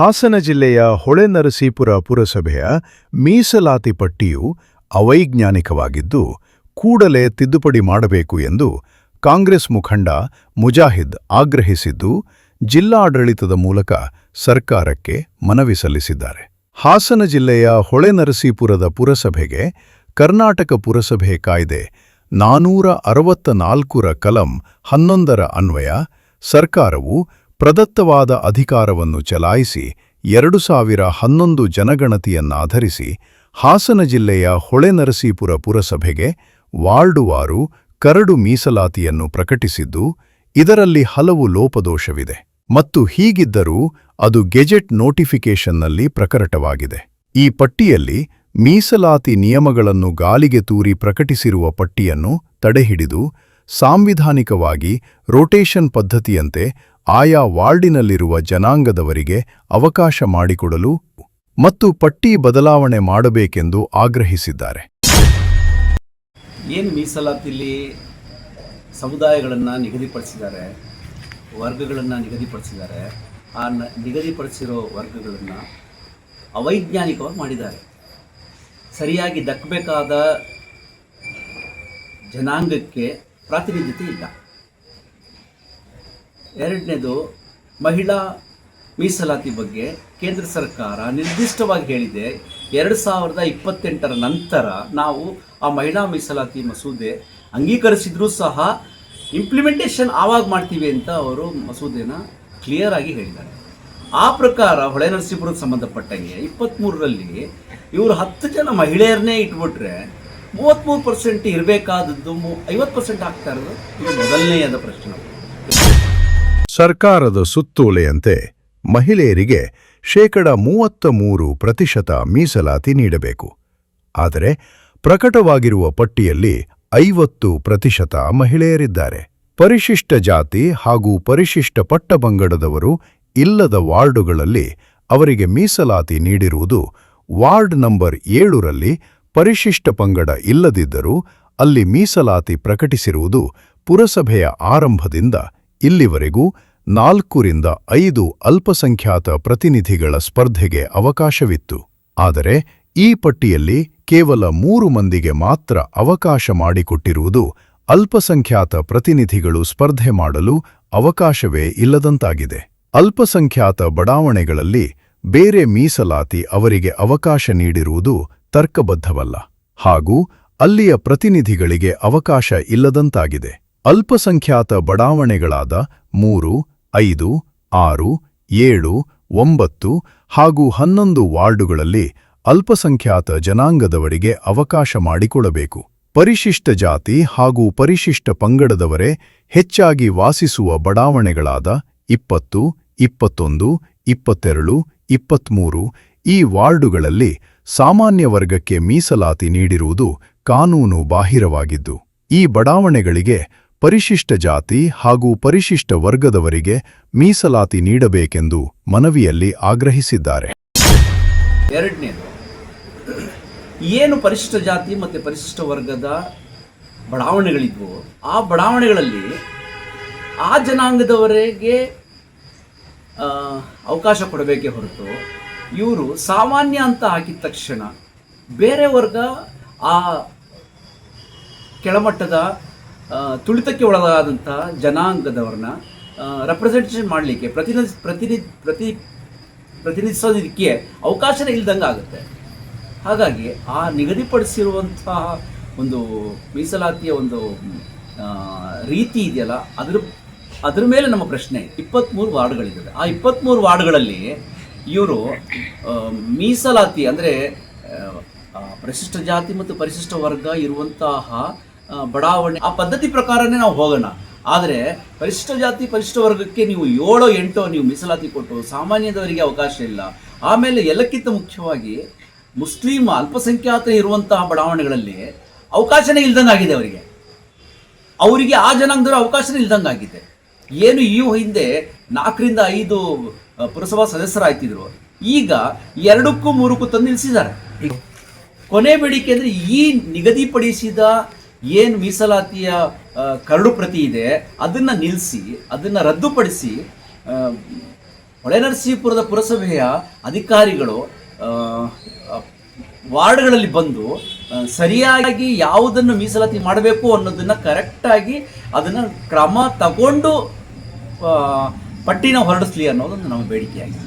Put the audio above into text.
ಹಾಸನ ಜಿಲ್ಲೆಯ ಹೊಳೆನರಸೀಪುರ ಪುರಸಭೆಯ ಮೀಸಲಾತಿ ಪಟ್ಟಿಯು ಅವೈಜ್ಞಾನಿಕವಾಗಿದ್ದು, ಕೂಡಲೇ ತಿದ್ದುಪಡಿ ಮಾಡಬೇಕು ಎಂದು ಕಾಂಗ್ರೆಸ್ ಮುಖಂಡ ಮುಜಾಹಿದ್ ಆಗ್ರಹಿಸಿದ್ದು, ಜಿಲ್ಲಾಡಳಿತದ ಮೂಲಕ ಸರ್ಕಾರಕ್ಕೆ ಮನವಿ ಸಲ್ಲಿಸಿದ್ದಾರೆ. ಹಾಸನ ಜಿಲ್ಲೆಯ ಹೊಳೆನರಸೀಪುರದ ಪುರಸಭೆಗೆ ಕರ್ನಾಟಕ ಪುರಸಭೆ ಕಾಯ್ದೆ ನಾನೂರ ಅರವತ್ತ ನಾಲ್ಕುರ ಕಲಂ ಹನ್ನೊಂದರ ಅನ್ವಯ ಸರ್ಕಾರವು ಪ್ರದತ್ತವಾದ ಅಧಿಕಾರವನ್ನು ಚಲಾಯಿಸಿ ಎರಡು ಸಾವಿರ ಹನ್ನೊಂದು ಜನಗಣತಿಯನ್ನಾಧರಿಸಿ ಹಾಸನ ಜಿಲ್ಲೆಯ ಹೊಳೆನರಸೀಪುರ ಪುರಸಭೆಗೆ ವಾರ್ಡುವಾರು ಕರಡು ಮೀಸಲಾತಿಯನ್ನು ಪ್ರಕಟಿಸಿದ್ದು, ಇದರಲ್ಲಿ ಹಲವು ಲೋಪದೋಷವಿದೆ ಮತ್ತು ಹೀಗಿದ್ದರೂ ಅದು ಗೆಜೆಟ್ ನೋಟಿಫಿಕೇಷನ್ನಲ್ಲಿ ಪ್ರಕಟವಾಗಿದೆ. ಈ ಪಟ್ಟಿಯಲ್ಲಿ ಮೀಸಲಾತಿ ನಿಯಮಗಳನ್ನು ಗಾಲಿಗೆ ತೂರಿ ಪ್ರಕಟಿಸಿರುವ ಪಟ್ಟಿಯನ್ನು ತಡೆಹಿಡಿದು ಸಾಂವಿಧಾನಿಕವಾಗಿ ರೋಟೇಷನ್ ಪದ್ಧತಿಯಂತೆ ಆಯಾ ವಾರ್ಡಿನಲ್ಲಿರುವ ಜನಾಂಗದವರಿಗೆ ಅವಕಾಶ ಮಾಡಿಕೊಡಲು ಮತ್ತು ಪಟ್ಟಿ ಬದಲಾವಣೆ ಮಾಡಬೇಕೆಂದು ಆಗ್ರಹಿಸಿದ್ದಾರೆ. ಏನು ಮೀಸಲಾತಿಲಿ ಸಮುದಾಯಗಳನ್ನು ನಿಗದಿಪಡಿಸಿದ್ದಾರೆ, ವರ್ಗಗಳನ್ನು ನಿಗದಿಪಡಿಸಿದ್ದಾರೆ, ಆ ನಿಗದಿಪಡಿಸಿರೋ ವರ್ಗಗಳನ್ನು ಅವೈಜ್ಞಾನಿಕವಾಗಿ ಮಾಡಿದ್ದಾರೆ. ಸರಿಯಾಗಿ ದಕ್ಕಬೇಕಾದ ಜನಾಂಗಕ್ಕೆ ಪ್ರಾತಿನಿಧ್ಯತೆ ಇಲ್ಲ. ಎರಡನೇದು ಮಹಿಳಾ ಮೀಸಲಾತಿ ಬಗ್ಗೆ ಕೇಂದ್ರ ಸರ್ಕಾರ ನಿರ್ದಿಷ್ಟವಾಗಿ ಹೇಳಿದೆ. ಎರಡು ಸಾವಿರದ ಇಪ್ಪತ್ತೆಂಟರ ನಂತರ ನಾವು ಆ ಮಹಿಳಾ ಮೀಸಲಾತಿ ಮಸೂದೆ ಅಂಗೀಕರಿಸಿದ್ರೂ ಸಹ ಇಂಪ್ಲಿಮೆಂಟೇಷನ್ ಆವಾಗ ಮಾಡ್ತೀವಿ ಅಂತ ಅವರು ಮಸೂದೆನ ಕ್ಲಿಯರ್ ಆಗಿ ಹೇಳಿದ್ದಾರೆ. ಆ ಪ್ರಕಾರ ಹೊಳೆನರಸೀಪುರದ ಸಂಬಂಧಪಟ್ಟಂಗೆ ಇಪ್ಪತ್ತ್ಮೂರರಲ್ಲಿ ಇವರು ಹತ್ತು ಜನ ಮಹಿಳೆಯರನ್ನೇ ಇಟ್ಬಿಟ್ರೆ ಮೂವತ್ತ್ಮೂರು ಪರ್ಸೆಂಟ್ ಇರಬೇಕಾದದ್ದು ಮೂ ಐವತ್ತು ಪರ್ಸೆಂಟ್ ಆಗ್ತಾ ಇರೋದು? ಇದು ಮೊದಲನೆಯದ ಪ್ರಶ್ನೆ. ಸರ್ಕಾರದ ಸುತ್ತೋಲೆಯಂತೆ ಮಹಿಳೆಯರಿಗೆ ಶೇಕಡ ಮೂವತ್ತ ಮೂರು ಪ್ರತಿಶತ ಮೀಸಲಾತಿ ನೀಡಬೇಕು. ಆದರೆ ಪ್ರಕಟವಾಗಿರುವ ಪಟ್ಟಿಯಲ್ಲಿ ಐವತ್ತು ಪ್ರತಿಶತ ಮಹಿಳೆಯರಿದ್ದಾರೆ. ಪರಿಶಿಷ್ಟ ಜಾತಿ ಹಾಗೂ ಪರಿಶಿಷ್ಟ ಪಟ್ಟಬಂಗಡದವರು ಇಲ್ಲದ ವಾರ್ಡುಗಳಲ್ಲಿ ಅವರಿಗೆ ಮೀಸಲಾತಿ ನೀಡಿರುವುದು ವಾರ್ಡ್ ನಂಬರ್ ಏಳರಲ್ಲಿ ಪರಿಶಿಷ್ಟ ಪಂಗಡ ಇಲ್ಲದಿದ್ದರೂ ಅಲ್ಲಿ ಮೀಸಲಾತಿ ಪ್ರಕಟಿಸಿರುವುದು ಪುರಸಭೆಯ ಆರಂಭದಿಂದ ಇಲ್ಲಿವರೆಗೂ ನಾಲ್ಕರಿಂದ ಐದು ಅಲ್ಪಸಂಖ್ಯಾತ ಪ್ರತಿನಿಧಿಗಳ ಸ್ಪರ್ಧೆಗೆ ಅವಕಾಶವಿತ್ತು. ಆದರೆ ಈ ಪಟ್ಟಿಯಲ್ಲಿ ಕೇವಲ ಮೂರು ಮಂದಿಗೆ ಮಾತ್ರ ಅವಕಾಶ ಮಾಡಿಕೊಟ್ಟಿರುವುದು ಅಲ್ಪಸಂಖ್ಯಾತ ಪ್ರತಿನಿಧಿಗಳು ಸ್ಪರ್ಧೆ ಮಾಡಲು ಅವಕಾಶವೇ ಇಲ್ಲದಂತಾಗಿದೆ. ಅಲ್ಪಸಂಖ್ಯಾತ ಬಡಾವಣೆಗಳಲ್ಲಿ ಬೇರೆ ಮೀಸಲಾತಿ ಅವರಿಗೆ ಅವಕಾಶ ನೀಡಿರುವುದು ತರ್ಕಬದ್ಧವಲ್ಲ. ಹಾಗೂ ಅಲ್ಲಿಯ ಪ್ರತಿನಿಧಿಗಳಿಗೆ ಅವಕಾಶ ಇಲ್ಲದಂತಾಗಿದೆ. ಅಲ್ಪಸಂಖ್ಯಾತ ಬಡಾವಣೆಗಳಾದ ಮೂರು, ಐದು, ಆರು, ಏಳು, ಒಂಬತ್ತು ಹಾಗೂ ಹನ್ನೊಂದು ವಾರ್ಡುಗಳಲ್ಲಿ ಅಲ್ಪಸಂಖ್ಯಾತ ಜನಾಂಗದವರಿಗೆ ಅವಕಾಶ ಮಾಡಿಕೊಡಬೇಕು. ಪರಿಶಿಷ್ಟ ಜಾತಿ ಹಾಗೂ ಪರಿಶಿಷ್ಟ ಪಂಗಡದವರೇ ಹೆಚ್ಚಾಗಿ ವಾಸಿಸುವ ಬಡಾವಣೆಗಳಾದ ಇಪ್ಪತ್ತು, ಇಪ್ಪತ್ತೊಂದು, ಇಪ್ಪತ್ತೆರಡು, ಇಪ್ಪತ್ಮೂರು ಈ ವಾರ್ಡುಗಳಲ್ಲಿ ಸಾಮಾನ್ಯ ವರ್ಗಕ್ಕೆ ಮೀಸಲಾತಿ ನೀಡಿರುವುದು ಕಾನೂನು ಬಾಹಿರವಾಗಿದ್ದು ಈ ಬಡಾವಣೆಗಳಿಗೆ ಪರಿಶಿಷ್ಟ ಜಾತಿ ಹಾಗೂ ಪರಿಶಿಷ್ಟ ವರ್ಗದವರಿಗೆ ಮೀಸಲಾತಿ ನೀಡಬೇಕೆಂದು ಮನವಿಯಲ್ಲಿ ಆಗ್ರಹಿಸಿದ್ದಾರೆ. ಎರಡನೇದು, ಏನು ಪರಿಶಿಷ್ಟ ಜಾತಿ ಮತ್ತು ಪರಿಶಿಷ್ಟ ವರ್ಗದ ಬಡಾವಣೆಗಳಿದ್ವು, ಆ ಬಡಾವಣೆಗಳಲ್ಲಿ ಆ ಜನಾಂಗದವರೆಗೆ ಅವಕಾಶ ಕೊಡಬೇಕೇ ಹೊರತು ಇವರು ಸಾಮಾನ್ಯ ಅಂತ ಹಾಕಿದ ತಕ್ಷಣ ಬೇರೆ ವರ್ಗ ಆ ಕೆಳಮಟ್ಟದ ತುಳಿತಕ್ಕೆ ಒಳಗಾದಂಥ ಜನಾಂಗದವ್ರನ್ನ ರೆಪ್ರೆಸೆಂಟೇಷನ್ ಮಾಡಲಿಕ್ಕೆ ಪ್ರತಿನಿಧಿ ಪ್ರತಿನಿಧಿ ಪ್ರತಿ, ಪ್ರತಿನಿಧಿಸೋದಕ್ಕೆ ಅವಕಾಶನೇ ಇಲ್ದಂಗೆ ಆಗುತ್ತೆ. ಹಾಗಾಗಿ ಆ ನಿಗದಿಪಡಿಸಿರುವಂತಹ ಒಂದು ಮೀಸಲಾತಿಯ ಒಂದು ರೀತಿ ಇದೆಯಲ್ಲ, ಅದ್ರ ಅದ್ರ ಮೇಲೆ ನಮ್ಮ ಪ್ರಶ್ನೆ ಇಪ್ಪತ್ತ್ಮೂರು ವಾರ್ಡ್ಗಳಿದ್ದಾವೆ. ಆ ಇಪ್ಪತ್ತ್ಮೂರು ವಾರ್ಡ್ಗಳಲ್ಲಿ ಇವರು ಮೀಸಲಾತಿ ಅಂದರೆ ಪರಿಶಿಷ್ಟ ಜಾತಿ ಮತ್ತು ಪರಿಶಿಷ್ಟ ವರ್ಗ ಇರುವಂತಹ ಬಡಾವಣೆ. ಆ ಪದ್ಧತಿ ಪ್ರಕಾರನೇ ನಾವು ಹೋಗೋಣ. ಆದರೆ ಪರಿಶಿಷ್ಟ ಜಾತಿ, ಪರಿಶಿಷ್ಟ ವರ್ಗಕ್ಕೆ ನೀವು ಏಳೋ, ಎಂಟೋ ನೀವು ಮೀಸಲಾತಿ ಕೊಟ್ಟು ಸಾಮಾನ್ಯದವರಿಗೆ ಅವಕಾಶ ಇಲ್ಲ. ಆಮೇಲೆ ಎಲ್ಲಕ್ಕಿಂತ ಮುಖ್ಯವಾಗಿ ಮುಸ್ಲಿಂ ಅಲ್ಪಸಂಖ್ಯಾತ ಇರುವಂತಹ ಬಡಾವಣೆಗಳಲ್ಲಿ ಅವಕಾಶನೇ ಇಲ್ದಂಗಾಗಿದೆ ಅವರಿಗೆ. ಅವರಿಗೆ ಆ ಜನಾಂಗದವರು ಅವಕಾಶನೇ ಇಲ್ದಂಗಾಗಿದೆ. ಏನು ಈ ಹಿಂದೆ ನಾಲ್ಕರಿಂದ ಐದು ಪುರಸಭಾ ಸದಸ್ಯರಾಯ್ತಿದ್ರು. ಈಗ ಎರಡಕ್ಕೂ ಮೂರಕ್ಕೂ ತಂದು ನಿಲ್ಲಿಸಿದ್ದಾರೆ ಕೊನೆ ಬೇಡಿಕೆ ಅಂದರೆ ಈ ನಿಗದಿಪಡಿಸಿದ ಏನು ಮೀಸಲಾತಿಯ ಕರಡು ಪ್ರತಿ ಇದೆ, ಅದನ್ನು ನಿಲ್ಲಿಸಿ ಅದನ್ನು ರದ್ದುಪಡಿಸಿ ಹೊಳೆ ಹೊಳೆನರಸೀಪುರದ ಪುರಸಭೆಯ ಅಧಿಕಾರಿಗಳು ವಾರ್ಡ್ಗಳಲ್ಲಿ ಬಂದು ಸರಿಯಾಗಿ ಯಾವುದನ್ನು ಮೀಸಲಾತಿ ಮಾಡಬೇಕು ಅನ್ನೋದನ್ನು ಕರೆಕ್ಟಾಗಿ ಅದನ್ನು ಕ್ರಮ ತಗೊಂಡು ಪಟ್ಟಿನ ಹೊರಡಿಸ್ಲಿ ಅನ್ನೋದೊಂದು ನಮ್ಮ ಬೇಡಿಕೆಯಾಗಿದೆ.